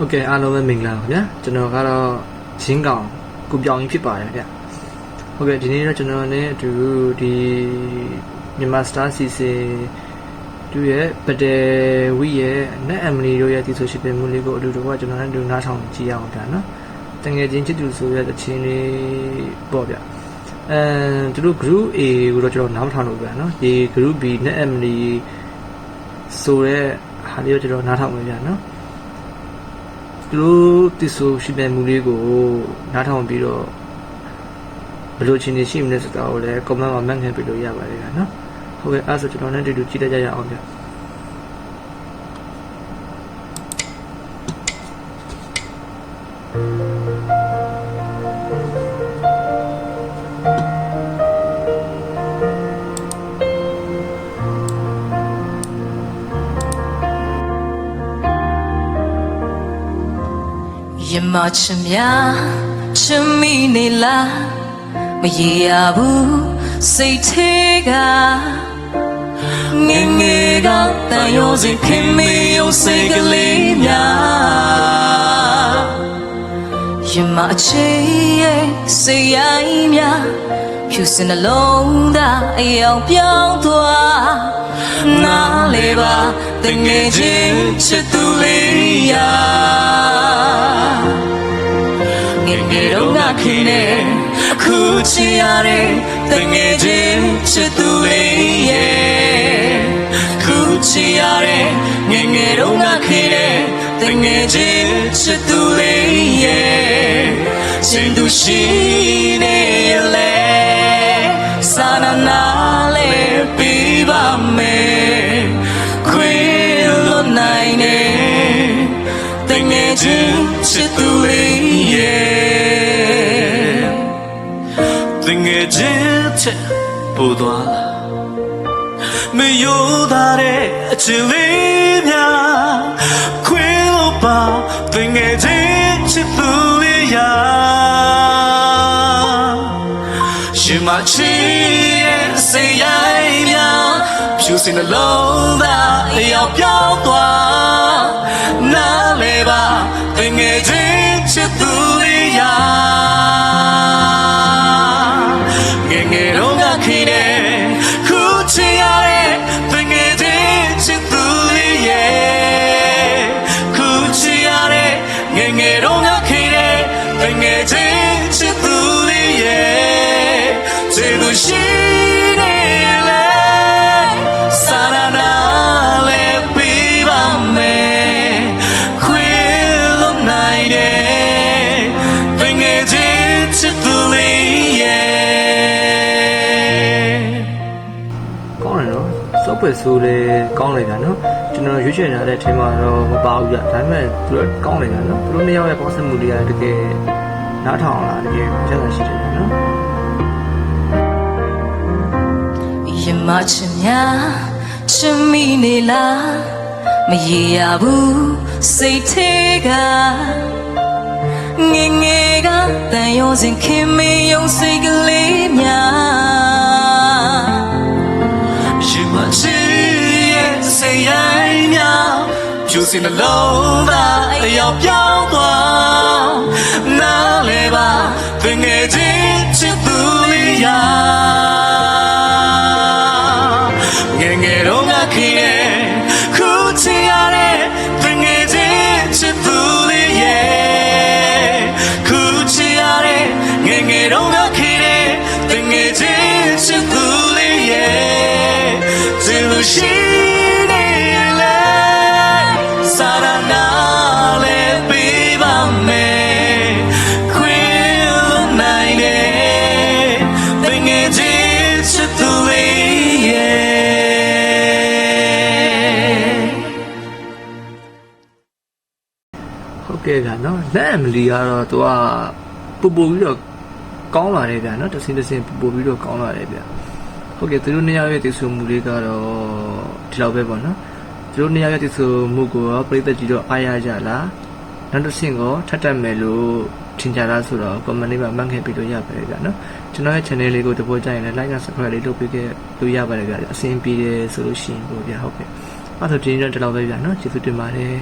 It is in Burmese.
ဟုတ်ကဲ့အားလုံးပဲမင်္ဂလာပါဗျာကျွန်တော်ကတော့ရင်းကောင်ကိုပြောင်ကြီးဖြစ်ပါတယ်ဗျဟုတ်ကဲ့ဒီနေ့တော့ကျွန်တော်နဲ့အတူဒီမြန်မာစတာစီစီသူရဲ့ပဒယ်ဝီရဲ့နဲ့အမလီတို့ရဲ့ဒီဆိုရှယ်ပင်မှုလေးကိုအတူတူကကျွန်တော်နဲ့အတူနားထောင်ကြည့်ရအောင်ဗျာနော်တငယ်ချင်းချစ်သူဆိုရဲ့တခြင်းလေးပေါ့ဗျအဲသူတို့ group A ကိုတော့ကျွန်တော်နားမထောင်လို့ဗျာနော်ဒီ group B နဲ့အမလီဆိုတဲ့ဟာလေးကိုကျွန်တော်နားထောင်မယ်ဗျာနော် သူတို့တည်ဆိုရှိတဲ့မူလေးကိုနားထောင်ပြီးတော့ဘယ်လိုချင်းနေရှိမလဲဆိုတာကိုလည်း comment မှာမှတ်ခံပြလို့ရပါတယ်ကွာနော်ဟုတ်ကဲ့အဲ့ဒါဆိုကျွန်တော်နဲ့တူတူကြည့်တတ်ကြရအောင်ဗျ ရမချင်များချင်မိနေလားမရေရဘူးစိတ်ထဲကငယ်ငယ်ကတန်ရောစီခင်မေရောစိတ်ကလေးများရမချင်ရဲ့စိတ်ရိုင်းများဖြူစင်နှလုံးသားအယောင်ပြောင်းသွားနားလေပါတငယ်ချင်းချစ်သူလေးရာ ငယ်ငယ်တော့ငါခင်နေအခုချင်ရတဲ့တငယ်ချင်းချစ်သူလေးရဲ့အခုချင်ရတဲ့ငယ်ငယ်တော့ငါခင်နေတငယ်ချင်းချစ်သူလေးရဲ့ရှင်သူရှိနေလေစာနာနာလေးပြပါမယ်ခွေလို့နိုင်နေတငယ်ချင်းချစ်သူလေး တငယ်ချင်းချစ်ပူသွားလာမယိုးသားတဲ့အချစ်လေးများခွေးလို့ပါတငယ်ချင်းချစ်သူလေးရာရှင်မချီရဲ့စိတ်ရိုင်းများဖြူစင်နှလုံးသားအယောင်ပြောင်းသွားနားလေပါတငယ်ချင်းချစ်သူလေးရာ နော်စော့ပွေဆိုးလေးကောင်းလိုက်တာနော်ကျွန်တော်ရွေးချယ်ထားတဲ့အချိန်မှာတော့မပါဘူးဗျဒါပေမဲ့သူတို့ကောင်းလိုက်တာနော်သူတို့နှစ်ယောက်ရဲ့ပေါင်းစပ်မှုတွေကတကယ်နားထောင်လာတကယ်ကျန်တာရှိတယ်နော်ရမချင်များချင်မိနေလားမရေရဘူးစိတ်ထဲကငယ်ငယ်ကတန်ရောစဉ်ခင်မေယုံစိတ်ကလေးများရှင်မ စင်နှလုံးသားအယောင်ပြောင်းသွားနားလေပါသင်ငယ်ချင်းချစ်သူလေးရာငယ်ငယ်တော့ငါခင်ရဲ့ ဟုတ်ကဲ့ဗျာနော်လက်အမလီကတော့သူကပူပူပြီးတော့ကောင်းလာတယ်ဗျာနော်တစ်စင်းတစ်စင်းပူပူပြီးတော့ကောင်းလာတယ်ဗျာဟုတ်ကဲ့သူတို့နှစ်ယောက်ရဲ့တည်ဆူမှုလေးကတော့ဒီလောက်ပဲပေါ့နော် သူတို့နှစ်ယောက်ရဲ့တည်ဆူမှုကိုရောပြိသက်ကြီးတော့အားရကြလားနောက်တစ်ဆင့်ကိုထပ်တက်မယ်လို့ထင်ကြလားဆိုတော့ comment လေးမှာမှတ်ခဲ့ပြီးတော့ရပါတယ်ဗျာနော်ကျွန်တော်ရဲ့ channel လေးကိုတပိုးကြရင်လည်း like နဲ့ subscribe လေးလုပ်ပေးခဲ့လို့ရပါတယ်ဗျာအဆင်ပြေတယ်ဆိုလို့ရှိရင်ပေါ့ဗျာဟုတ်ကဲ့အဲ့ဒါဆိုဒီနေ့တော့ဒီလောက်ပဲဗျာနော်ကျေးဇူးတင်ပါတယ်